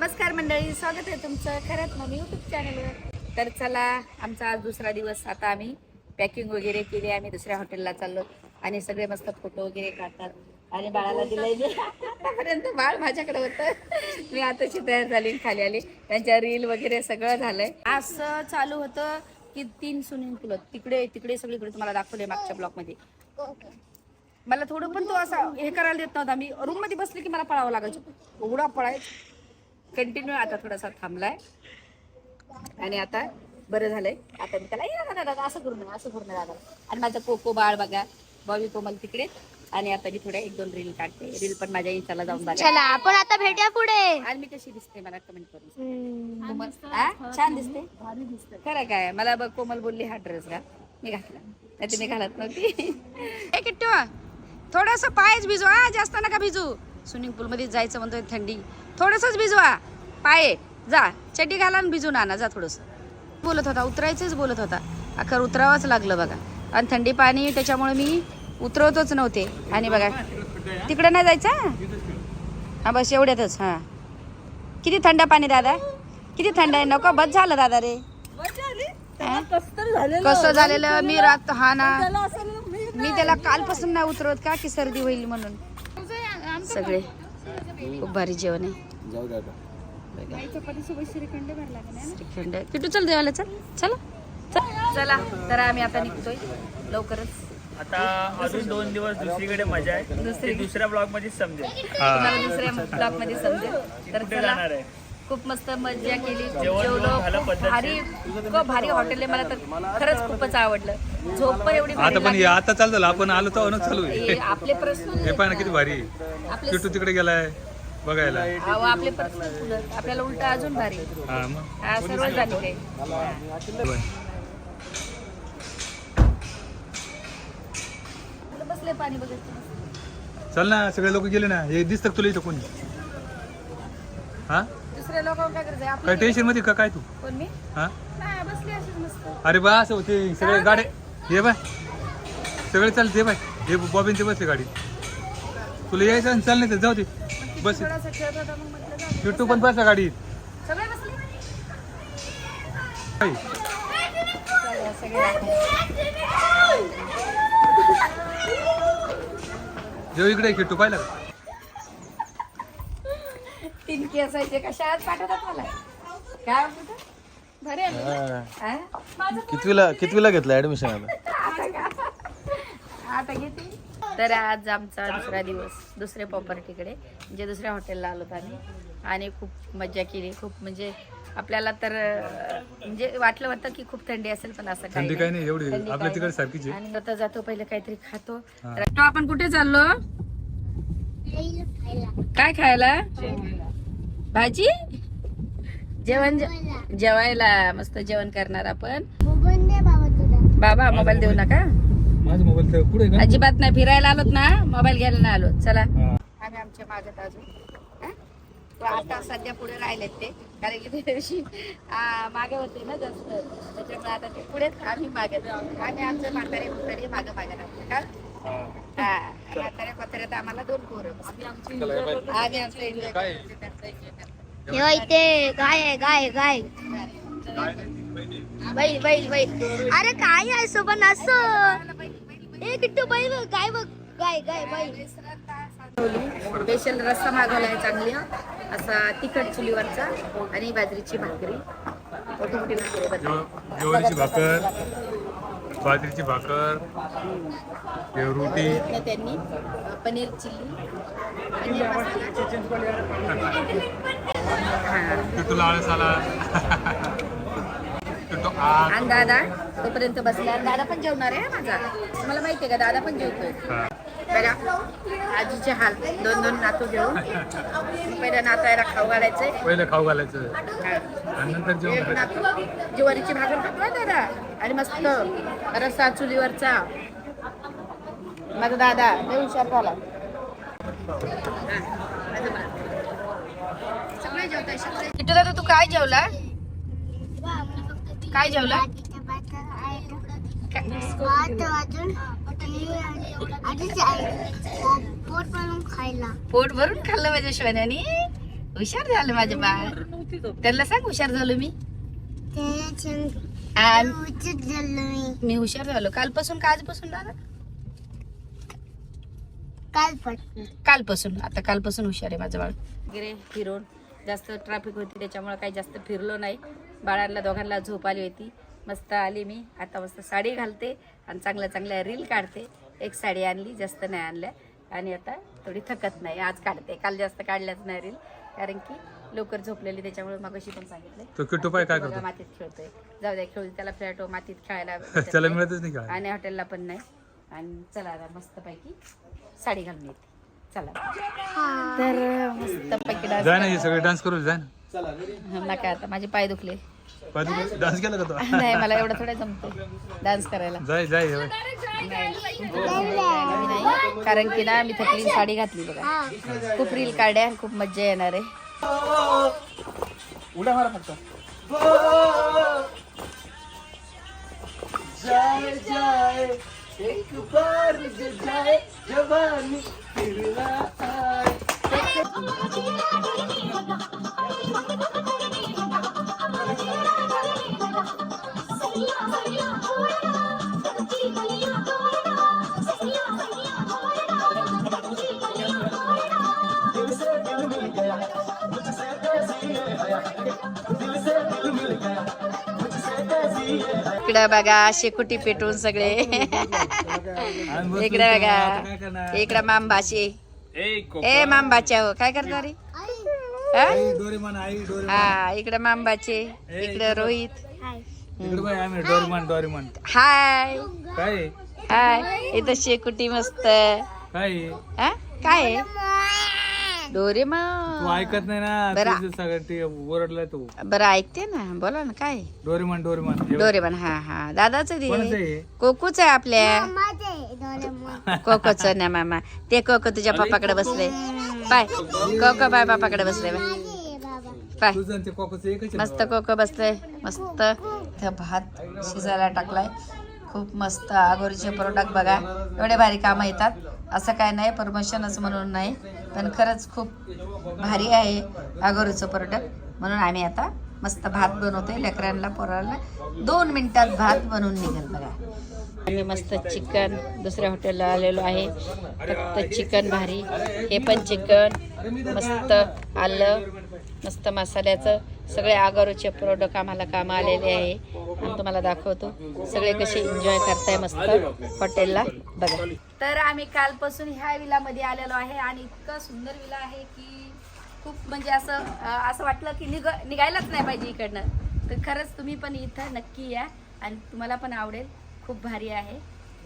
नमस्कार मंडळी स्वागत आहे तुमचं खरंच मग यूट्यूब चॅनलवर तर चला आमचा आज दुसरा दिवस. आता आम्ही पॅकिंग वगैरे केली आम्ही दुसऱ्या हॉटेलला चाललो आणि सगळे मस्त फोटो वगैरे काढतात. आणि बाळाला दिलंय मी. आतापर्यंत बाळ माझ्याकडे होतं. मी आताची तयार झाली खाली आली. त्यांच्या रील वगैरे सगळं झालंय. असं चालू होतं की तीन स्विमिंग पूल तिकडे तिकडे सगळीकडे तुम्हाला दाखवले मागच्या ब्लॉकमध्ये मला थोडं पण तो असा हे करायला देत नव्हता. मी रूममध्ये बसले की मला पळावं लागायचं. एवढा पळायचं. कंटिन्यू आता थोडासा थांबलाय. आणि आता बरं झालंय. आता मी त्याला "ये दादा, दादा असं करू नये असं करू नये दादा. आणि माझं कोको बाळ बघा बॉबी कोमल तिकडे. आणि आता मी थोड्या एक दोन रील काढते. रील पण माझ्या इंस्टाला जाऊन बघा. चला आपण आता भेटूया पुढे. आणि मी कशी दिसते मला कमेंट करून कोमल हा? छान दिसते? खरं काय? मला बघ कोमल बोलली हा ड्रेस घाल. मी घातला. नाही मी घालत नव्हती. ए किट्टू थोडस पायच भिजवा जास्त नका भिजू. स्विमिंग पूल मध्ये जायचं म्हणतोय थंडी. थोडसच भिजवा. पाय जा. चड्डी घाला आणि भिजून आणा. जा थोडस. बोलत होता. उतरायचंच बोलत होता. अखर उतरावंच लागलं बघा. आणि थंडी पाणी त्याच्यामुळे मी उतरवतच नव्हते. आणि बघा तिकडे नाही जायचं? हा बस एवढ्यातच. हा. किती थंड पाणी दादा? किती थंड आहे? नको बस झालं दादा रे? कसं झालेलं. मी रात हा ना. मी त्याला कालपासून नाही उतरवत का? की सर्दी होईल म्हणून. सगळे. खूप भारी जेवण आहे. जाऊ श्रीखंड किटू चल देवाला चल. चला. चल. चला. तर आम्ही आता निघतोय. लवकरच. आता अजून दोन दिवस दुसरीकडे मजा आहे. दुसरी- ते दुसऱ्या ब्लॉगमध्ये समजेल तुम्हाला दुसऱ्या ब्लॉकमध्ये समजेल. तर कुठे चला. जाणार आहे? खूप मस्त मजा केली. जेवलो? भारी इतकं भारी हॉटेल आहे. मला तर खरंच खूपच आवडलं. झोप पण एवढी आता पण हे. आता चालू झालं आपण आलो तर चालू आहे. हे आपले प्रश्न हे ना किती भारी. आहे. आपले तिकडे गेलाय. बघायला. अहो, आपले. आपल्याला उलट अजून भारी. हा मग? हा सर्व झाली काही. बघ. बसले पाणी बघत? चल ना सगळे लोक गेले ना. हे दिसतं का तुला इथं कोणी? हा? दुसऱ्या लोकांना काय करायचं काय आपल्या टेन्शनमध्ये का? काय तू? कोण मी? हा? नाही बसले अशीच मस्त. अरे बा असं होते. सगळे गाडे हे बाय सगळे चालते हे बाय हे बॉबीन ते बसले गाडी. तुला यायचं आणि चाल नाही तर जाऊ दे. बस थोडासा खेळत होता मग म्हटलं जाऊ दे. किट्टू पण बसला गाडीत सगळे बसले? चला, सगळे जेव इकडे किट्टू पाहिला का? तीन केसायचे कशात पाठवतात मला काय म्हणतो बरे हा? कितवीला कितवीला घेतलं ऍडमिशन आता आता का? आता घेते तर आज आमचा दुसरा दिवस दुसऱ्या प्रॉपर्टीकडे म्हणजे दुसऱ्या हॉटेलला आलो होतो आम्ही. आणि खूप मजा केली. खूप म्हणजे आपल्याला तर म्हणजे वाटलं होतं की खूप थंडी असेल पण असं थंडी काही नाही एवढी. आपल्या तिकडे. सारखीच आहे. आणि आता जातो पहिले काहीतरी खातो. तो आपण कुठे चाललो? काय खायला? भाजी? जेवण जेवायला. मस्त जेवण करणार आपण. बाबा मोबाईल देऊ नका. माझा मोबाईल तर पुढे का? अजिबात नाही फिरायला आलोत ना मोबाईल घ्यायला नाही आलो चला. हा. आम्ही आमच्या मागत अजून हा? तो आता सध्या पुढे राहिलेत ते. कारण की त्या दिवशी आ, मागे होते ना जास्त. त्याच्यामुळे आता ते पुढे आम्ही मागत आम्ही आमचं म्हातारे म्हातारे मागं मागं राहतो. का हा. म्हातारे म्हाताऱ्यात आम्हाला दोन पोरं. आम्ही आमचं त्यांचं enjoy करतो. हे इथे गाय आहे गाय गाय. बैल बैल बैल. अरे काय आहे सोबत असं? ए किट्टू बघ, गाय बघ गाय गाय बैल स्पेशल रस्सा मागवलाय चांगली असा तिखट चुलीवरचा आणि बाजरीची भाकरी. मोठी मोठी भाकरी भाकर बाजरीची भाकर रोटी. त्यांनी पनीर चिल्ली पनीर मसाला. हा. किट्टूला आळस आला आणि दादा तोपर्यंत बसला आणि दादा पण जेवणार आहे माझा. मला माहिती आहे का दादा पण जेवतोय. बघा आजीचे हाल. दोन दोन नातू घेऊन. पहिल्या नातायला खाऊ घालायचंय. पहिलं खाऊ घालायचं. आणि नंतर जेवण एक करायचं. नातू. ज्वारीची भाकर टाकला दादा. आणि मस्त रस्सा चुलीवरचा. माझा दादा लय हुशार झाला. सगळे जेवताय सगळे. दादा तू काय जेवला काय जेवला? पोट भरून खायला पोट भरून खाल्लं माझ्या शिवानी हुशार झालं माझे बाळ. त्यांना सांग हुशार झालो मी. मी हुशार झालो. कालपासून का आजपासून दादा काल पण कालपासून. आता कालपासून हुशार आहे माझं बाळ. वगैरे फिरून जास्त ट्रॅफिक होती त्याच्यामुळे काही जास्त फिरलो नाही. बाळांना दोघांना झोप आली होती. मस्त आली मी. आता मस्त साडी घालते आणि चांगल्या चांगल्या रील काढते. एक साडी आणली जास्त नाही आणल्या. आणि आता थोडी थकत नाही. आज काढते. काल जास्त काढल्याच नाही रील कारण की लवकर झोपलेली त्याच्यामुळे मग अशी पण सांगितलं. काय करतो? मातीत खेळतोय. जाऊ द्या खेळू त्याला फ्लॅट मातीत खेळायला त्याला मिळतच नाही काय आणि हॉटेलला पण नाही. आणि चला आता मस्तपैकी साडी घालून येते. चला. तर जाय ना हे सगळे डान्स करू जाय ना. नका आता माझे पाय दुखले. डान्स केला का तो? नाही मला एवढं थोडं जमतं डान्स करायला. जाय जाय हे नाही कारण की ना मी थकली साडी घातली बघा. खूप रील काढ्या खूप मज्जा येणार आहे. एक बार जाए जवानी फिर ना आए इकडं बघा शेकुटी पेटून सगळे. इकडे बघा इकडं मामबाशी ए मामबाच्या हो काय करणार रे हा? हा इकडं मामबाचे इकडं रोहित. हाय. हाय. इथं शेकुटी मस्त. काय? काय? आहे? तू डोरेमॉन ऐकत नाही ना बरं. तुझं सगळं ते ओरडलाय तू. बरं ऐकते ना. बोला ना काय? Doraemon Doraemon. डोरेमॉन हा हा. दादाच कोणाचं दे? कोकूच आहे आपल्या. डोरेमॉन. कोकोच ना मामा. ते कोको तुझ्या पप्पाकडे बसले. पाय कोको बाय पप्पाकडे बसले बाय पाय. तुझं आणि ते कॉकचं एकच आहे मस्त कोको बसले. मस्त. इथं भात शिजायला टाकलाय. खूप मस्त आगोरीचे प्रोडक्ट बघा. एवढे भारी कामं येतात. असं काय नाही प्रमोशनच म्हणून नाही. पण खरंच खूप भारी आहे आगोरीचं प्रोडक्ट म्हणून आम्ही आता मस्त भात बनवतोय लेकरांना पोरांना. दोन मिनिटात भात बनवून निघेल बघा. आम्ही मस्त चिकन दुसऱ्या हॉटेलला आलेलो आहे. फक्त चिकन भारी. हे पण चिकन. मस्त आलं. मस्त मसाल्याचं. सगळे आगारूचे प्रोडक्ट आम्हाला काम आलेले आहे. तुम्हाला दाखवतो. सगळे कसे एन्जॉय करताय मस्त हॉटेलला बघा. तर आम्ही कालपासून ह्या विलामध्ये आलेलो आहे आणि इतका सुंदर विला आहे की खूप म्हणजे असं असं वाटलं की निघ निघायलाच नाही पाहिजे इकडनं. तर खरंच तुम्ही पण इथं नक्की या आणि तुम्हाला पण आवडेल. खूप भारी आहे.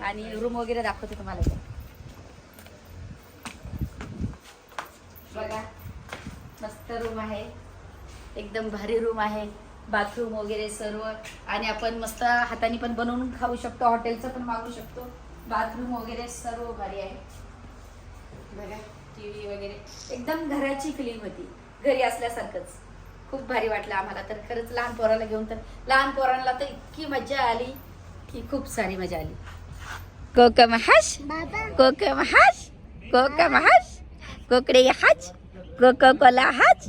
आणि रूम वगैरे दाखवते तुम्हाला बघा. मस्त रूम आहे. एकदम भारी रूम आहे. बाथरूम वगैरे सर्व. आणि आपण मस्त हाताने पण बनवून खाऊ शकतो हॉटेलचं पण मागू शकतो. बाथरूम वगैरे सर्व भारी आहे. बघा टी व्ही वगैरे. एकदम घराची फिलिंग होती. घरी असल्यासारखंच. खूप भारी वाटलं आम्हाला. तर खरंच लहान पोराला घेऊन तर लहान पोरांना तर इतकी मजा आली की खूप सारी मजा आली. कोकम हस बाबा कोकम हस कोकम कोकडे हाच कोको कोला हाच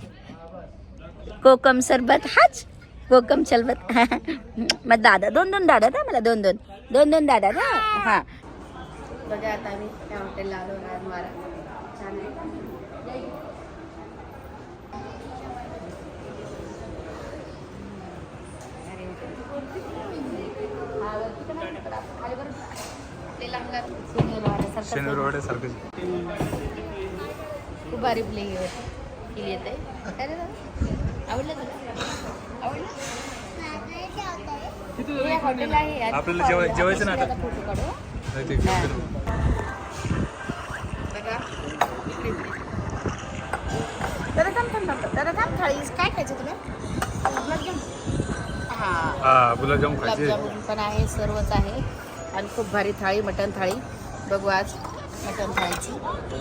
कोकम सरबत हाच कोकम शरबत मग दादा दोन दोन दादा ना मला दोन दोन दोन दोन दादा ना हा बघा आता आम्ही त्या हॉटेलला आलो छान आहे हा, खूप भारी प्लेइंग केली येते? आवडलं तुला हे. आपल्याला जेवाय- जेवायचं ना आता. दादा थांब थांब थांब दादा थांब थाळी. काय खायचं तुला? गुलाबजाम हा. हा गुलाबजाम गुलाबजामुन पण आहे सर्वच आहे. आणि खूप भारी थाळी मटण थाळी. बघू आज मटण थाळीची.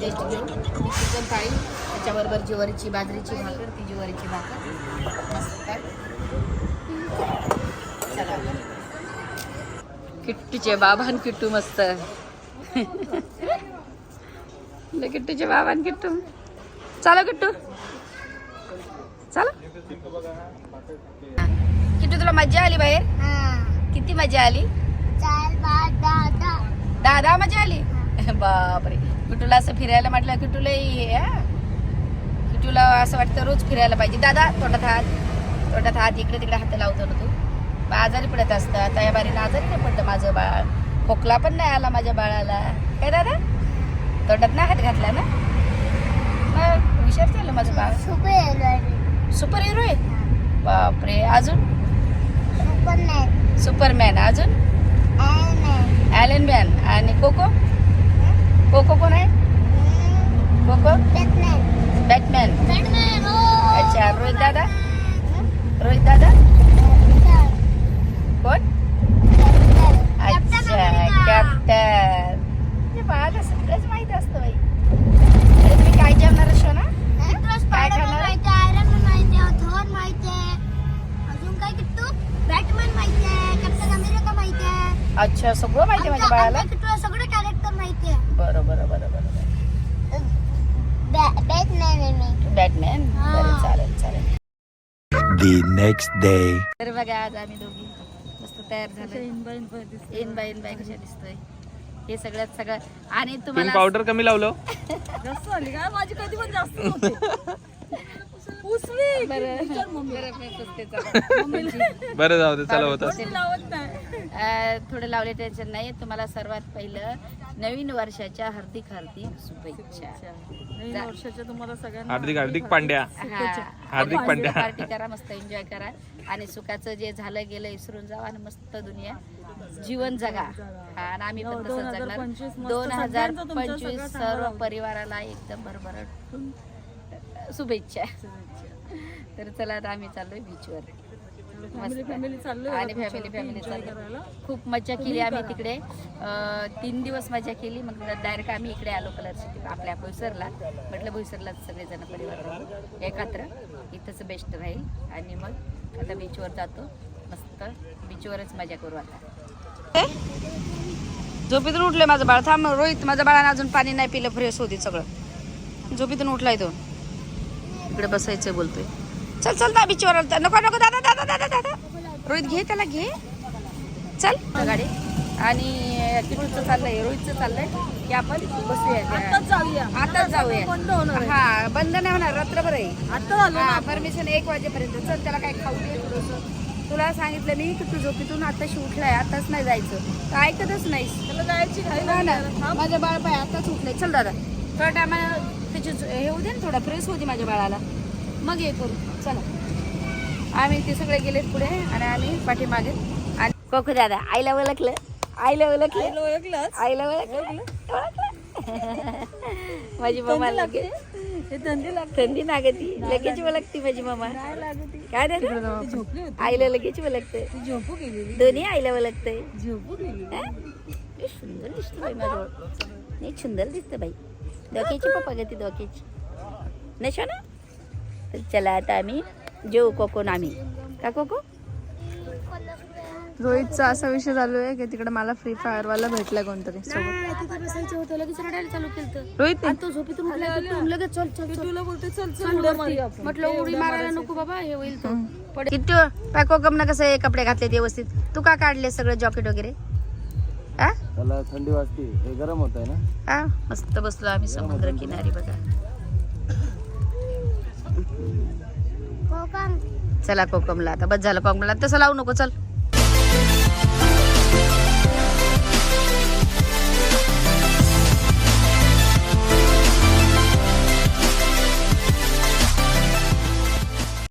टेस्ट घेऊ चिकन थाळी त्याच्याबरोबर ज्वारीची बाजरीची भाकर ती ज्वारीची भाकर. मस्त. किट्टूचे बाबा आणि किट्टू मस्त. किट्टूचे बाबा आणि किट्टू. चालो किट्टू. चला. किती तुला मजा आली बाहेर? किती मजा आली? दहा मजा आली? बापरे. किटूला असं फिरायला म्हटलं किटूला हे हा. किटूला असं वाटतं रोज फिरायला पाहिजे. दादा तोंडात हात. तोंडात हात इकडे तिकडे हात लावतो ना तू. बा आजारी पडत असतं. आता या बारीनं आजारी नाही पडलं माझं बाळ. खोकला पण नाही आला माझ्या बाळाला. काय दादा? तोंडात नाही हात घातला ना? मग हुशार झालं माझं बाळ. सुपर सुपर हिरो आहे? बापरे अजून? सुपर नाही सुपरमॅन अजून? ॲलन मॅन आणि कोको कोको कोण आहे? कोको बॅटमॅन अच्छा रोहित दादा? रोहित दादा? कोण? अच्छा कॅप्टन बाळाला सगळंच माहीत असतं बाई. अरे तुम्ही काय जेवणार असो ना? काय माहितीये अच्छा सगळं माहिती माझ्या बाळाला किट्टूला सगळे कॅरेक्टर माहितीये बरं बरं बरं बरं बॅटमॅन आहे मी बॅटमॅन बरं चालेल चालेल The next day. तर बघा आज आम्ही दोघी मस्त तयार झालो इन बाय इन बाय कशा दिसतोय. हे सगळ्यात सगळं आणि तुम्हाला पावडर कमी लावलं. बरं. बरं, मी पुसते, चला. बरं जाऊ दे चला होता. अं, थोडं लावले टेन्शन नाही. तुम्हाला सर्वात पहिलं नवीन वर्षाच्या हार्दिक हार्दिक शुभेच्छा. जा- हार्दिक हार्दिक पांड्या. हा. हार्दिक पांड्या. पार्टी करा मस्त एन्जॉय करा. आणि सुखाचं जे झालं गेलं विसरून जावा आणि मस्त दुनिया जीवन जगा. हा आणि आम्ही पण तसंच जगणार. दोन हजार पंचवीस सर्व परिवाराला एकदम भरभराटून शुभेच्छा. तर चला आता आम्ही चाललोय बीचवर मस्त. आणि फॅमिली फॅमिली चाललो खूप मजा केली आम्ही तिकडे. तीन दिवस मजा केली. मग डायरेक्ट आम्ही इकडे आलो कलर आपल्या बोईसरला म्हटलं बोईसरलाच सगळेजण परिवार एकत्र. इथंच बेस्ट राहील. आणि मग आता बीचवर जातो. मस्त. बीचवरच मजा करू आता. झोपेतून उठलंय माझं बाळ. थांब रोहित. माझ्या बाळानं अजून पाणी नाही पिलं. फ्रेश होती सगळं. झोपेतून उठलाय तो. इकडे बसायचं बोलतोय. चल चल दा बीचवर. नको नको दादा दादा दादा दादा. रोहित घे त्याला घे. चल. गाडी. आणि किटूचं चाललंय रोहितचं चाललंय की आपण बसूया त्या- आताच जाऊया. हा बंद नाही होणार रात्रभर आहे. हा परमिशन एक वाजेपर्यंत. चल त्याला काय खाऊ दे थोडंसं. तुला सांगितलं मी की तू झोपेतून आताशी उठलाय आताच नाही जायचं. तर ऐकतच नाहीस. ना, ना. माझं बाळ पाय आताच उठलंय. चल दादा. थोड्या टायमाला त्याची हे होऊ दे ना थोडा फ्रेश होती माझ्या बाळाला. मग हे करू. चला. आम्ही ते सगळे गेलेत पुढे आणि आम्ही पाठीमागे. आणि कोकू दादा आईला ओळखलं? आईला ओळखलं? आईला ओळखलं? ओळखलं. माझी मम्मा लगेच. थंडी लागती. लगेच ओळखती माझी मम्मा. काय दादा? आईला लगेच ओळखते. दोन्ही आईला ओळखते. सुंदर दिसते बाई माझं नाही सुंदर दिसते बाई. डोक्याची पप्पा गती डोक्याची. नशा ना तर चला आता आम्ही जेऊ कोकोन आम्ही. का कोको? रोहितचा असा विषय चालू आहे की तिकडे मला फ्री फायर वाला भेटला कोणतरी सोबत. तिथं बसायचं होतं लगेच रडायला चालू केलं रोहित आणि तो झोपेतून उठला की तो लगेच चल चल तुला बोलते चल चल वरती. म्हटलं उडी मारायला नको बाबा हे होईल तो. कसं हे कपडे घातले व्यवस्थित? तू का काढले सगळं जॉकेट वगैरे? हा त्याला थंडी वाजते हे गरम होत आहे ना? हा मस्त बसलो आम्ही समुद्र किनारी बघा. चला कोकमला. आता बस झालं कोकमला. तसं लावू नको चल.